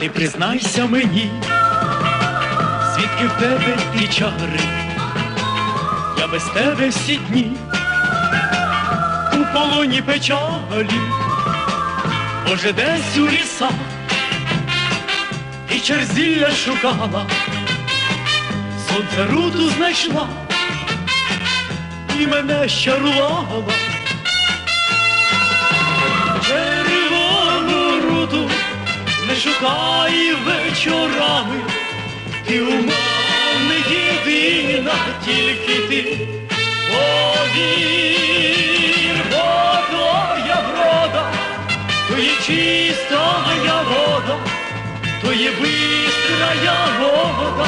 ти признайся мені, звідки в тебе ті чари, я без тебе всі дні, у полоні печалі, може десь у лісах, і черзілля шукала, сонце руту знайшла, і мене щарувала. Шукай вечорами, ти у мене єдина, тільки ти. Повір, бо твоя врода, то є чиста моя вода, то є бистрая вода,